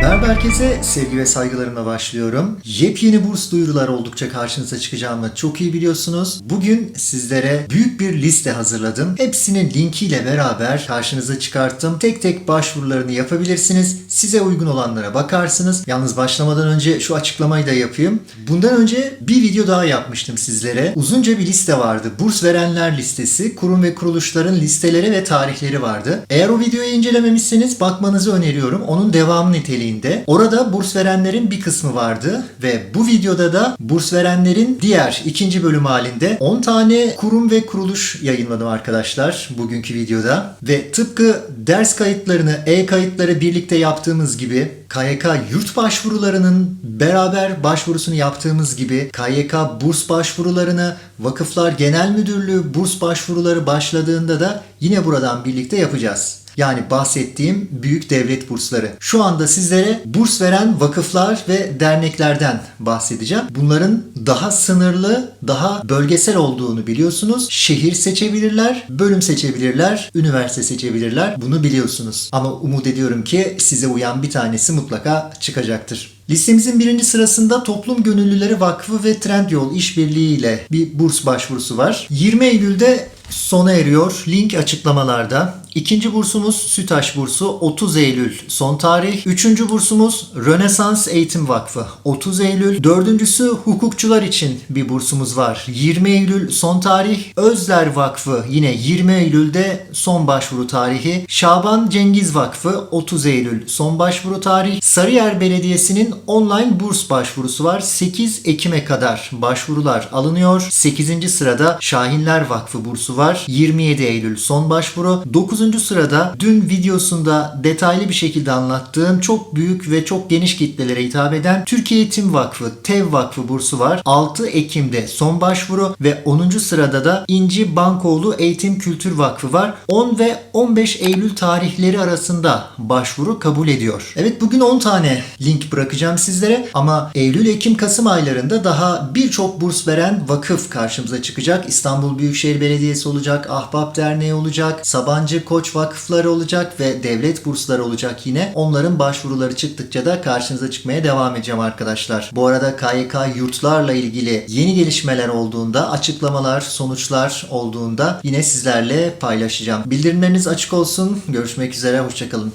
Merhaba herkese, sevgi ve saygılarımla başlıyorum. Yepyeni burs duyurular oldukça karşınıza çıkacağımı çok iyi biliyorsunuz. Bugün sizlere büyük bir liste hazırladım. Hepsinin linkiyle beraber karşınıza çıkarttım. Tek tek başvurularını yapabilirsiniz. Size uygun olanlara bakarsınız. Yalnız başlamadan önce şu açıklamayı da yapayım. Bundan önce bir video daha yapmıştım sizlere. Uzunca bir liste vardı. Burs verenler listesi, kurum ve kuruluşların listeleri ve tarihleri vardı. Eğer o videoyu incelememişseniz bakmanızı öneriyorum. Onun devamı niteliğinde. Orada burs verenlerin bir kısmı vardı ve bu videoda da burs verenlerin diğer ikinci bölüm halinde 10 tane kurum ve kuruluş yayınladım arkadaşlar bugünkü videoda. Ve tıpkı ders kayıtlarını, e-kayıtları birlikte yaptığımız gibi KYK yurt başvurularının beraber başvurusunu yaptığımız gibi KYK burs başvurularını Vakıflar Genel Müdürlüğü burs başvuruları başladığında da yine buradan birlikte yapacağız. Yani bahsettiğim büyük devlet bursları. Şu anda sizlere burs veren vakıflar ve derneklerden bahsedeceğim. Bunların daha sınırlı, daha bölgesel olduğunu biliyorsunuz. Şehir seçebilirler, bölüm seçebilirler, üniversite seçebilirler. Bunu biliyorsunuz. Ama umut ediyorum ki size uyan bir tanesi mutlaka çıkacaktır. Listemizin birinci sırasında Toplum Gönüllüleri Vakfı ve Trendyol işbirliği ile bir burs başvurusu var. 20 Eylül'de sona eriyor. Link açıklamalarda. İkinci bursumuz Sütaş bursu 30 Eylül son tarih. Üçüncü bursumuz Rönesans Eğitim Vakfı 30 Eylül. Dördüncüsü hukukçular için bir bursumuz var. 20 Eylül son tarih. Özler Vakfı yine 20 Eylül'de son başvuru tarihi. Şaban Cengiz Vakfı 30 Eylül son başvuru tarihi. Sarıyer Belediyesi'nin online burs başvurusu var. 8 Ekim'e kadar başvurular alınıyor. 8. sırada Şahinler Vakfı bursu var. 27 Eylül son başvuru. 9. sırada dün videosunda detaylı bir şekilde anlattığım çok büyük ve çok geniş kitlelere hitap eden Türkiye Eğitim Vakfı, TEV Vakfı bursu var. 6 Ekim'de son başvuru ve 10. sırada da İnci Bankoğlu Eğitim Kültür Vakfı var. 10 ve 15 Eylül tarihleri arasında başvuru kabul ediyor. Evet bugün 10 tane link bırakacağım sizlere ama Eylül, Ekim, Kasım aylarında daha birçok burs veren vakıf karşımıza çıkacak. İstanbul Büyükşehir Belediyesi olacak, Ahbap Derneği olacak, Sabancı Koç Vakıfları olacak ve devlet bursları olacak yine. Onların başvuruları çıktıkça da karşınıza çıkmaya devam edeceğim arkadaşlar. Bu arada KYK yurtlarla ilgili yeni gelişmeler olduğunda, açıklamalar, sonuçlar olduğunda yine sizlerle paylaşacağım. Bildirimleriniz açık olsun. Görüşmek üzere, hoşçakalın.